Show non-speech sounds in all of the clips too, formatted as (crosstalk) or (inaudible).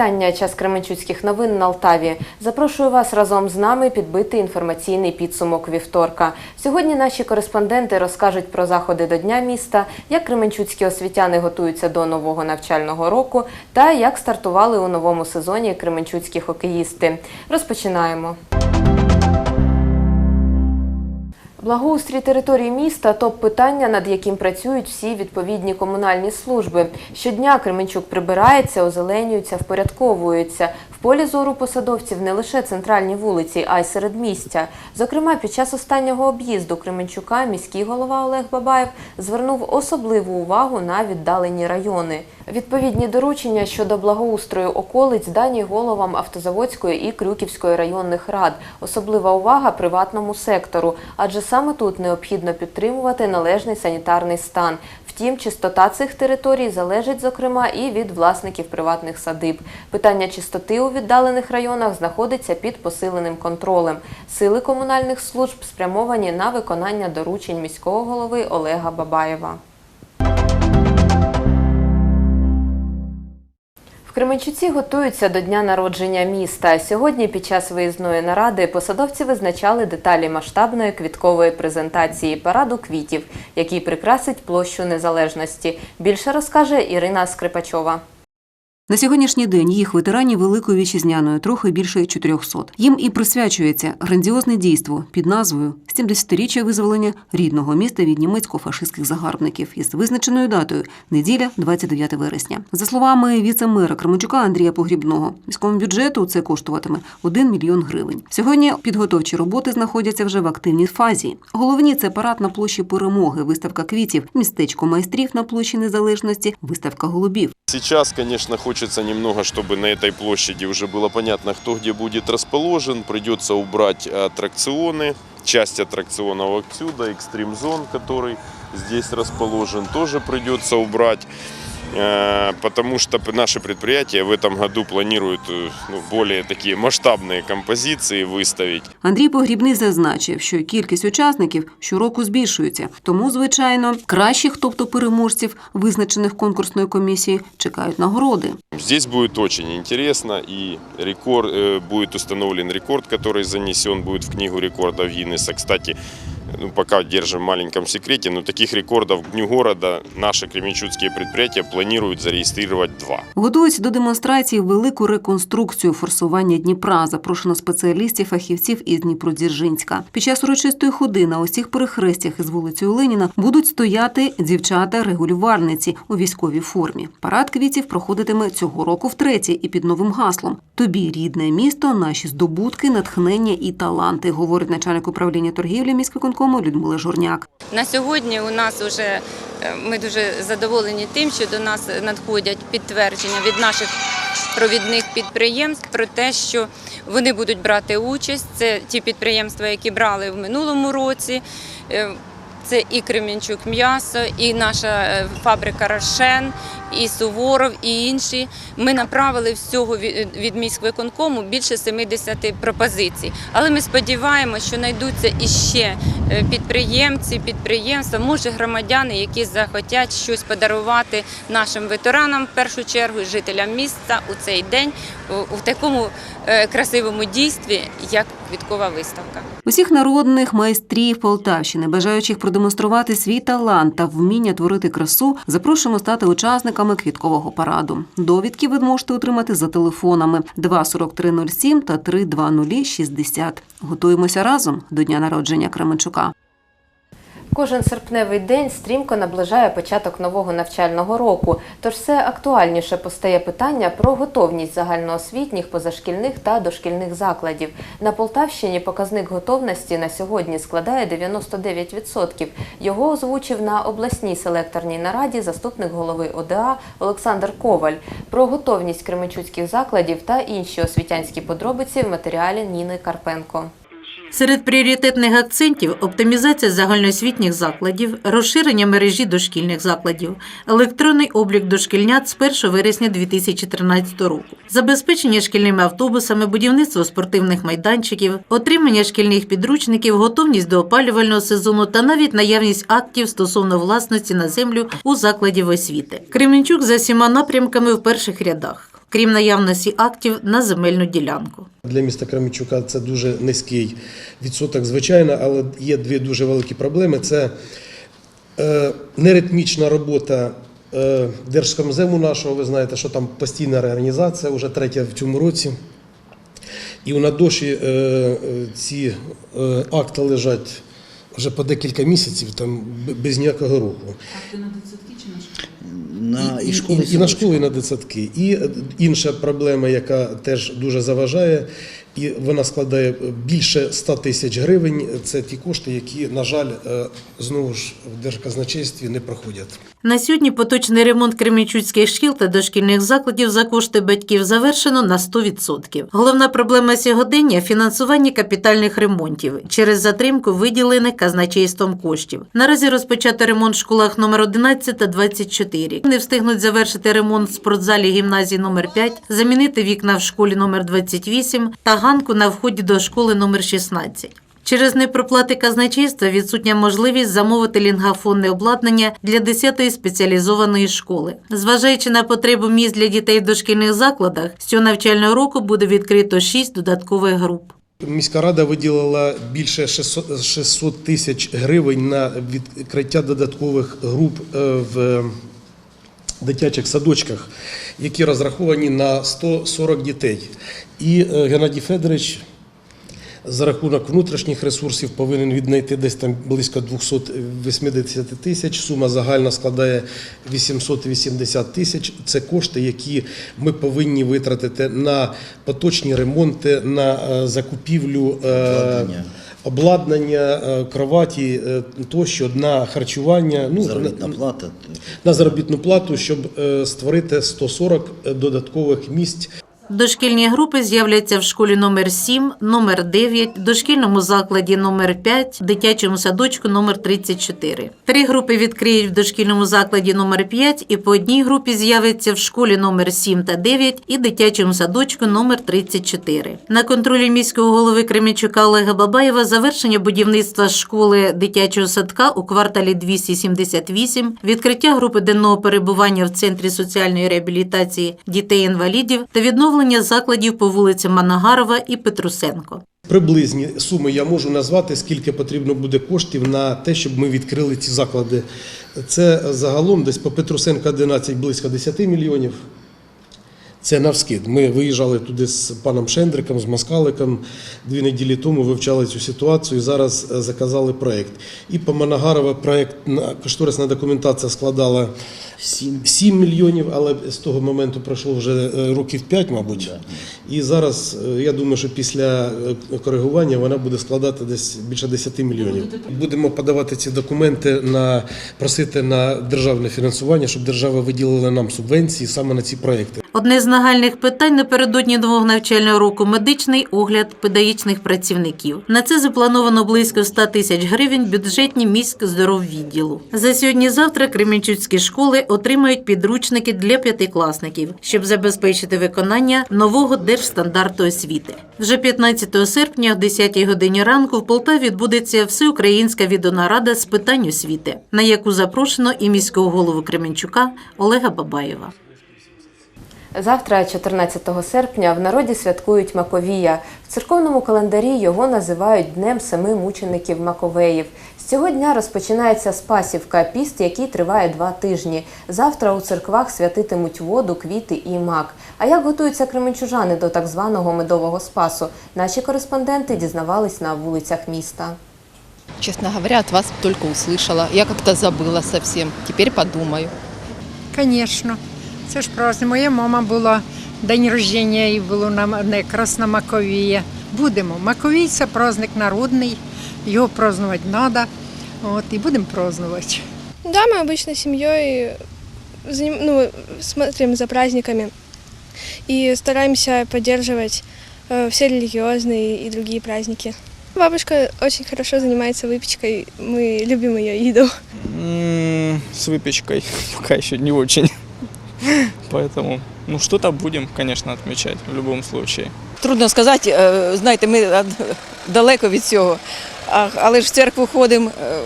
вітання. Час Кременчуцьких новин на Алтаві. Запрошую вас разом з нами підбити інформаційний підсумок вівторка. Сьогодні наші кореспонденти розкажуть про заходи до Дня міста, як кременчуцькі освітяни готуються до нового навчального року та як стартували у новому сезоні кременчуцькі хокеїсти. Розпочинаємо. Благоустрій території міста топ питання, над яким працюють всі відповідні комунальні служби. Щодня Кременчук прибирається, озеленюється, впорядковується. Полі зору посадовців не лише центральні вулиці, а й середмістя. Зокрема, під час останнього об'їзду Кременчука міський голова Олег Бабаєв звернув особливу увагу на віддалені райони. Відповідні доручення щодо благоустрою околиць дані головам Автозаводської і Крюківської районних рад. Особлива увага приватному сектору, адже саме тут необхідно підтримувати належний санітарний стан. Втім, чистота цих територій залежить, зокрема, і від власників приватних садиб. Питання чистоти у віддалених районах знаходиться під посиленим контролем. Сили комунальних служб спрямовані на виконання доручень міського голови Олега Бабаєва. Кременчуці готуються до дня народження міста. Сьогодні під час виїзної наради посадовці визначали деталі масштабної квіткової презентації параду квітів, який прикрасить площу незалежності. Більше розкаже Ірина Скрипачова. На сьогоднішній день їх ветеранів Великої Вітчизняної трохи більше 400. Їм і присвячується грандіозне дійство під назвою «70-річчя визволення рідного міста від німецько-фашистських загарбників із визначеною датою неділя, 29 вересня. За словами віце-мера Кременчука Андрія Погрібного, міському бюджету це коштуватиме 1 мільйон гривень. Сьогодні підготовчі роботи знаходяться вже в активній фазі. Головні це парад на площі перемоги, виставка квітів, містечко майстрів на площі незалежності, виставка голубів. Сейчас, конечно, хочется немного, чтобы на этой площади уже было понятно, кто где будет расположен. Придется убрать аттракционы, часть аттракционов отсюда, экстрим зон, который здесь расположен, тоже придется убрать. Э, Потому что наши предприятия в этом году планируют э, ну, более такие масштабные композиции выставить. Андрій Погрібний зазначив, що кількість учасників щороку збільшується. Тому, звичайно, кращих, тобто переможців, визначених конкурсною комісією, чекають нагороди. Здесь будет очень интересно и рекорд, э, будет установлен рекорд, который занесен будет в книгу рекордов Гиннесса. Кстати, ну, пока держим в маленьком секрете, но таких рекордов Дню города наши кременчуцкие предприятия планируют зарегистрировать два. Готують до демонстрації велику реконструкцію форсування Дніпра. Запрошено спеціалістів, фахівців із Дніпродзержинська. Під час урочистої ходи на усіх перехрестях із вулицею Леніна будуть стояти дівчата-регулювальниці у військовій формі. Парад квітів проходитиме цього року втретє і під новим гаслом Тобі рідне місто, наші здобутки, натхнення і таланти, говорить начальник управління торгівлі міськвиконкому Людмила Журняк. На сьогодні у нас вже е, ми дуже задоволені тим, що до нас надходять підтвердження від наших провідних підприємств про те, що вони будуть брати участь. Це ті підприємства, які брали в минулому році. Е, Це і Кремінчук м'ясо, і наша е, фабрика Рошен, і Суворов, і інші. Ми направили всього від міськвиконкому більше 70 пропозицій. Але ми сподіваємося, що знайдуться іще е, підприємці, підприємства, може громадяни, які захотять щось подарувати нашим ветеранам, в першу чергу, жителям міста у цей день у, у такому е, красивому дійстві, як квіткова виставка. Усіх народних майстрів Полтавщини, бажаючих продемонструвати свій талант та вміння творити красу, запрошуємо стати учасниками квіткового параду. Довідки ви можете отримати за телефонами 24307 та 32060. Готуємося разом до дня народження Кременчука. Кожен серпневий день стрімко наближає початок нового навчального року, тож все актуальніше постає питання про готовність загальноосвітніх, позашкільних та дошкільних закладів. На Полтавщині показник готовності на сьогодні складає 99%. Його озвучив на обласній селекторній нараді заступник голови ОДА Олександр Коваль. Про готовність кременчуцьких закладів та інші освітянські подробиці в матеріалі Ніни Карпенко. Серед пріоритетних акцентів оптимізація загальноосвітніх закладів, розширення мережі дошкільних закладів, електронний облік дошкільнят з 1 вересня 2013 року, забезпечення шкільними автобусами, будівництво спортивних майданчиків, отримання шкільних підручників, готовність до опалювального сезону та навіть наявність актів стосовно власності на землю у закладів освіти. Кременчук за всіма напрямками в перших рядах. Крім наявності актів на земельну ділянку. Для міста Кременчука це дуже низький відсоток, звичайно, але є дві дуже великі проблеми. Це е, неритмічна робота е, Держкомзему нашого. Ви знаєте, що там постійна реорганізація, вже третя в цьому році. І у надоші е, ці акти лежать вже по декілька місяців, там без ніякого руху. На, і, і, школи, і, і на школи, і на дитсадки. І е, інша проблема, яка теж дуже заважає, і вона складає більше 100 тисяч гривень. Це ті кошти, які, на жаль, е, знову ж в держказначействі не проходять. На сьогодні поточний ремонт кремінчуцьких шкіл та дошкільних закладів за кошти батьків завершено на 100%. Головна проблема сьогодення фінансування капітальних ремонтів через затримку виділених казначейством коштів. Наразі розпочато ремонт в школах номер 11 та 24. Не встигнуть завершити ремонт в спортзалі гімназії номер 5, замінити вікна в школі номер 28 та ганку на вході до школи номер 16. Через непроплати казначейства відсутня можливість замовити лінгафонне обладнання для 10-ї спеціалізованої школи. Зважаючи на потребу місць для дітей в дошкільних закладах, з цього навчального року буде відкрито 6 додаткових груп. Міська рада виділила більше 600 600 тисяч гривень на відкриття додаткових груп е, в дитячих садочках, які розраховані на 140 дітей. І е, Геннадій Федорович за рахунок внутрішніх ресурсів повинен віднайти десь там близько 280 тисяч. Сума загальна складає 880 тисяч. Це кошти, які ми повинні витратити на поточні ремонти, на е, закупівлю е, Обладнання. е, кроваті тощо на харчування. Ну, заробітна на- плата. на заробітну плату, щоб створити 140 додаткових місць Дошкільні групи з'являться в школі номер 7, номер 9, дошкільному закладі номер 5, дитячому садочку номер 34. Три групи відкриють в дошкільному закладі номер 5 і по одній групі з'явиться в школі номер 7 та 9 і дитячому садочку номер 34. На контролі міського голови Кременчука Олега Бабаєва завершення будівництва школи дитячого садка у кварталі 278, відкриття групи денного перебування в центрі соціальної реабілітації дітей-інвалідів та відновлення закладів по вулицям Манагарова і Петрусенко. Приблизні суми я можу назвати, скільки потрібно буде коштів на те, щоб ми відкрили ці заклади. Це загалом десь по Петрусенка 11 близько 10 мільйонів. Це навскид. Ми виїжджали туди з паном Шендриком, з Москаликом дві неділі тому, вивчали цю ситуацію. Зараз е, заказали проєкт. І по Манагарова проєкт кошторисна документація складала Сім. 7 мільйонів, але з того моменту пройшло вже е, років 5, мабуть. І зараз е, я думаю, що після коригування вона буде складати десь більше 10 мільйонів. Будемо подавати ці документи на просити на державне фінансування, щоб держава виділила нам субвенції саме на ці проекти. Одне з нагальних питань напередодні нового навчального року медичний огляд педагогічних працівників. На це заплановано близько 100 тисяч гривень бюджетні міськ здороввідділу. За сьогодні-завтра кременчуцькі школи отримають підручники для п'ятикласників, щоб забезпечити виконання нового держстандарту освіти. Вже 15 серпня о 10 годині ранку в Полтаві відбудеться всеукраїнська відеонарада з питань освіти, на яку запрошено і міського голову Кременчука Олега Бабаєва. Завтра, 14 серпня, в народі святкують Маковія. В церковному календарі його називають Днем семи мучеників Маковеїв. З цього дня розпочинається Спасівка, піст, який триває два тижні. Завтра у церквах святитимуть воду, квіти і мак. А як готуються кременчужани до так званого медового спасу? Наші кореспонденти дізнавались на вулицях міста. Честно говоря, от вас только услышала. Я как-то забыла совсем. Теперь подумаю. Звісно, це ж праздник. Моя мама була день рождення і було на на- якраз на Маковія. Будемо. Маковій це праздник народний, його празднувати треба. От, і будемо празднувати. Да, мы обычно с семьей заним- ну, смотрим за праздниками и стараемся поддерживать э, все религиозные и другие праздники. Бабушка очень хорошо занимается выпечкой, мы любим ее еду. М, С выпечкой (laughs) пока еще не очень. Поэтому, ну, что-то будем, конечно, отмечать в любом случае. Трудно сказати, е, знаєте, ми е, далеко від цього. А- Але ж в церкву ходимо, е,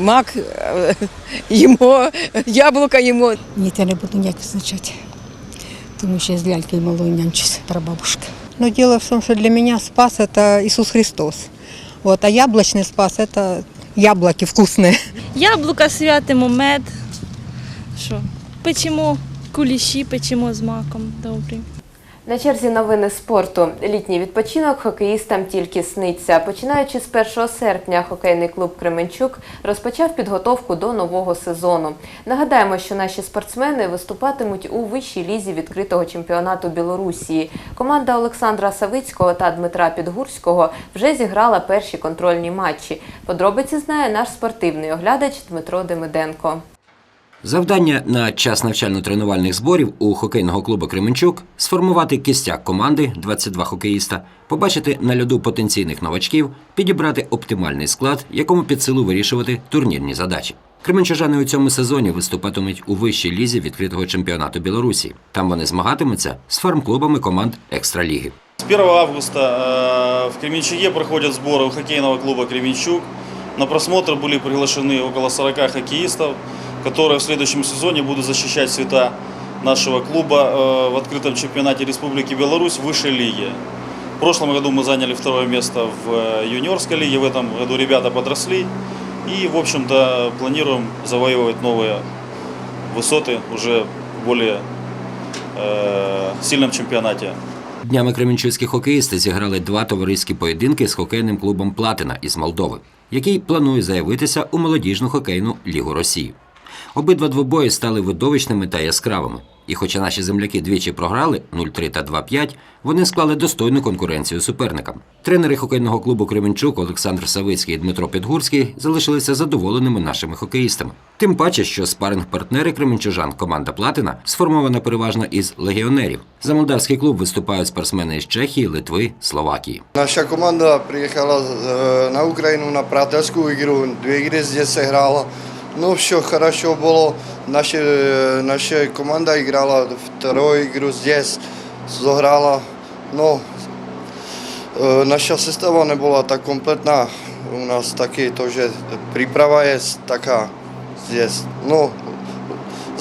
мак е, їмо, яблука їмо. Ні, я не буду ніяк визначати. Тому що я з лялькою малою нянчусь, прабабушка. Но дело в том, что для меня спас это Иисус Христос. Вот, а яблочный спас это яблоки вкусные. Яблука святимо, мед. Що? Печемо куліші, печемо з маком. Добрий. На черзі новини спорту. Літній відпочинок хокеїстам тільки сниться. Починаючи з 1 серпня, хокейний клуб Кременчук розпочав підготовку до нового сезону. Нагадаємо, що наші спортсмени виступатимуть у вищій лізі відкритого чемпіонату Білорусії. Команда Олександра Савицького та Дмитра Підгурського вже зіграла перші контрольні матчі. Подробиці знає наш спортивний оглядач Дмитро Демиденко. Завдання на час навчально-тренувальних зборів у хокейного клубу Кременчук сформувати кістяк команди 22 хокеїста, побачити на льоду потенційних новачків, підібрати оптимальний склад, якому під силу вирішувати турнірні задачі. Кременчужани у цьому сезоні виступатимуть у вищій лізі відкритого чемпіонату Білорусі. Там вони змагатимуться з фарм-клубами команд екстраліги. С 1 августа э, в Кременчуге проходят сборы у хоккейного клуба «Кременчуг». На просмотр были приглашены около 40 хоккеистов, которые в следующем сезоне будут защищать цвета нашего клуба э, в открытом чемпионате Республики Беларусь в высшей лиге. В прошлом году мы заняли второе место в э, юниорской лиге, в этом году ребята подросли. И, в общем-то, планируем завоевывать новые высоты уже в более э, сильном чемпионате. Днями кременчуцькі хокеїсти зіграли два товариські поєдинки з хокейним клубом Платина із Молдови, який планує заявитися у молодіжну хокейну лігу Росії. Обидва двобої стали видовищними та яскравими. І хоча наші земляки двічі програли 0-3 та 2-5, вони склали достойну конкуренцію суперникам. Тренери хокейного клубу Кременчук Олександр Савицький і Дмитро Підгурський залишилися задоволеними нашими хокеїстами. Тим паче, що спаринг-партнери кременчужан команда Платина сформована переважно із легіонерів. За молдавський клуб виступають спортсмени з Чехії, Литви, Словакії. Naša komanda приїхала е, на Україну на приятельську ігру, дві ігри здесь грала. Ну, все хорошо було. Наша, е, наша команда играла вторую игру здесь, зіграла. Ну, е, наша сестава не була так комплетна. У нас таки теж приправа є така здесь. Ну,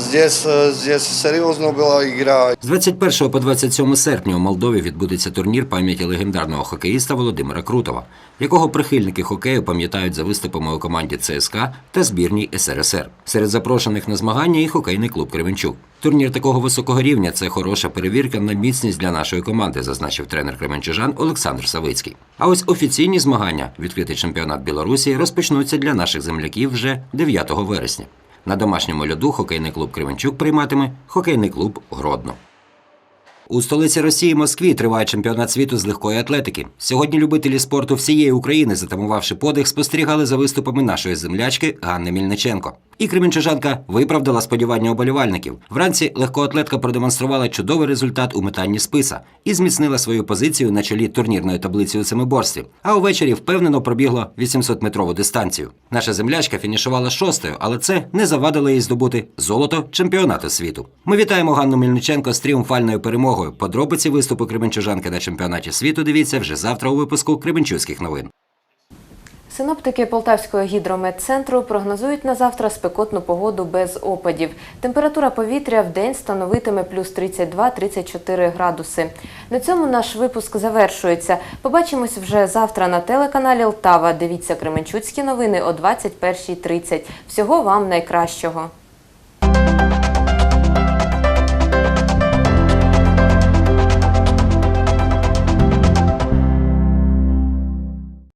здесь, е, здесь серйозно була ігра. З 21 по 27 серпня у Молдові відбудеться турнір пам'яті легендарного хокеїста Володимира Крутова, якого прихильники хокею пам'ятають за виступами у команді ЦСКА та збірній СРСР. Серед запрошених на змагання і хокейний клуб Кременчук. Турнір такого високого рівня це хороша перевірка на міцність для нашої команди, зазначив тренер кременчужан Олександр Савицький. А ось офіційні змагання, відкритий чемпіонат Білорусі, розпочнуться для наших земляків вже 9 вересня. На домашньому льоду хокейний клуб Кременчук прийматиме хокейний клуб Гродно. У столиці Росії Москві триває чемпіонат світу з легкої атлетики. Сьогодні любителі спорту всієї України, затамувавши подих, спостерігали за виступами нашої землячки Ганни Мільниченко. І кременчужанка виправдала сподівання оболівальників. Вранці легкоатлетка продемонструвала чудовий результат у метанні списа і зміцнила свою позицію на чолі турнірної таблиці у семиборстві. А увечері впевнено пробігла 800-метрову дистанцію. Наша землячка фінішувала шостою, але це не завадило їй здобути золото чемпіонату світу. Ми вітаємо Ганну Мільниченко з тріумфальною перемогою. Подробиці виступу кременчужанки на чемпіонаті світу дивіться вже завтра у випуску Кременчуцьких новин. Синоптики Полтавського гідрометцентру прогнозують на завтра спекотну погоду без опадів. Температура повітря в день становитиме плюс 32-34 градуси. На цьому наш випуск завершується. Побачимось вже завтра на телеканалі Лтава. Дивіться Кременчуцькі новини о 21.30. Всього вам найкращого.